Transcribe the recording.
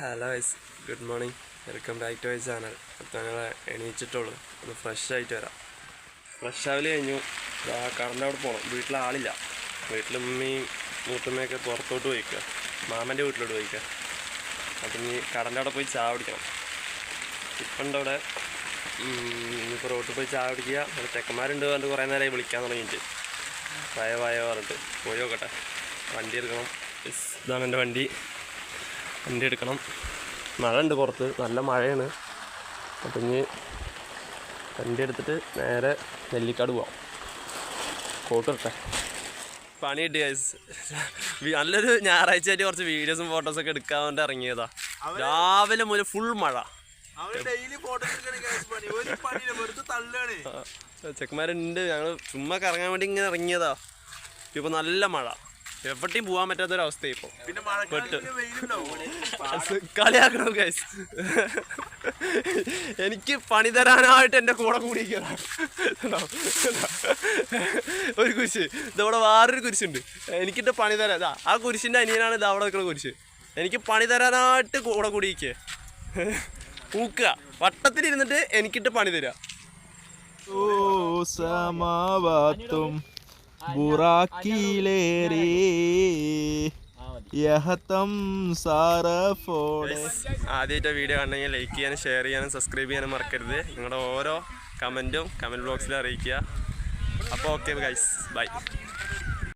Hello guys good morning welcome back to my channel അപ്പോൾ ഞങ്ങൾ എണീച്ചിട്ടുള്ളൂ. ഒന്ന് ഫ്രഷ് ആയിട്ട് വരാം. ഫ്രഷ് ആവൽ കഴിഞ്ഞു. കറണ്ട് അവിടെ പോകണം വീട്ടിൽ ആളില്ല. വീട്ടിൽ ഉമ്മയും മൂത്തമ്മയൊക്കെ പുറത്തോട്ട് പോയിക്കുക മാമന്റെ വീട്ടിലോട്ട് പോയിക്കുക അപ്പം ഇനി കടന്റെ അവിടെ പോയി ചായ കുടിക്കണം. ഇപ്പം ഉണ്ട് അവിടെ? ഇപ്പോൾ റോട്ടിൽ പോയി ചായ കുടിക്കുക. അവിടെ ചെക്കന്മാരുണ്ട് പറഞ്ഞിട്ട് കുറേ നേരമായി വിളിക്കാൻ തുടങ്ങിയിട്ട്. വയ വയ പറഞ്ഞിട്ട്. പോയി നോക്കട്ടെ. വണ്ടി എടുക്കണം. ഇതാണ് എന്റെ വണ്ടി. വണ്ടി എടുക്കണം. മഴ ഉണ്ട് പുറത്ത്. നല്ല മഴയാണ്. അപ്പം ഇനി വണ്ടി എടുത്തിട്ട് നേരെ നെല്ലിക്കാട് പോവാം. കോട്ട് ഇട്ടെ പണി കിട്ടി guys. വി- നല്ലൊരു ഞായറാഴ്ച ആയിട്ട് കുറച്ച് വീഡിയോസും ഫോട്ടോസൊക്കെ എടുക്കാൻ വേണ്ടി ഇറങ്ങിയതാ. രാവിലെ മുതൽ ഫുൾ മഴ. ചെക്കന്മാരുണ്ട്. ഞങ്ങൾ ചുമ്മാ കറങ്ങാൻ വേണ്ടി ഇങ്ങനെ ഇറങ്ങിയതാ. ഇപ്പൊ നല്ല മഴ. എവിടെയും പോകാൻ പറ്റാത്ത ഒരു പിന്നെ മഴക്കാലത്ത് വെയിലുണ്ടാവും? കളിയാക്കണം ഗൈസ് എനിക്ക് പണി തരാനായിട്ട് എന്റെ കൂടെ കൂടിയിരിക്കണം ഒരു കുരിശ്. ഇതവിടെ വേറൊരു കുരിശുണ്ട്. എനിക്കിട്ട് പണി തരാൻ ഇതാ ആ കുരിശിന്റെ അനിയനാണ് ഇത് അവിടെ നിൽക്കുന്ന കുരിശ്. എനിക്ക് പണി തരാനായിട്ട് കൂടെ കൂടിയിരിക്കേ. പൂക്ക വട്ടത്തിലിരുന്നിട്ട് എനിക്കിട്ട് പണി തരാം. ഓ സമാവാത്തും ബുറാക്കിലേറി യഹതം സാറഫോടെ ആദ്യമായിട്ട് വീഡിയോ കണ്ടെങ്കിൽ ലൈക്ക് ചെയ്യാനും ഷെയർ ചെയ്യാനും സബ്സ്ക്രൈബ് ചെയ്യാനും മറക്കരുത്. നിങ്ങളുടെ ഓരോ കമന്റും കമന്റ് ബോക്സിൽ അറിയിക്കുക. അപ്പോൾ ഓക്കെ ഗൈസ് ബൈ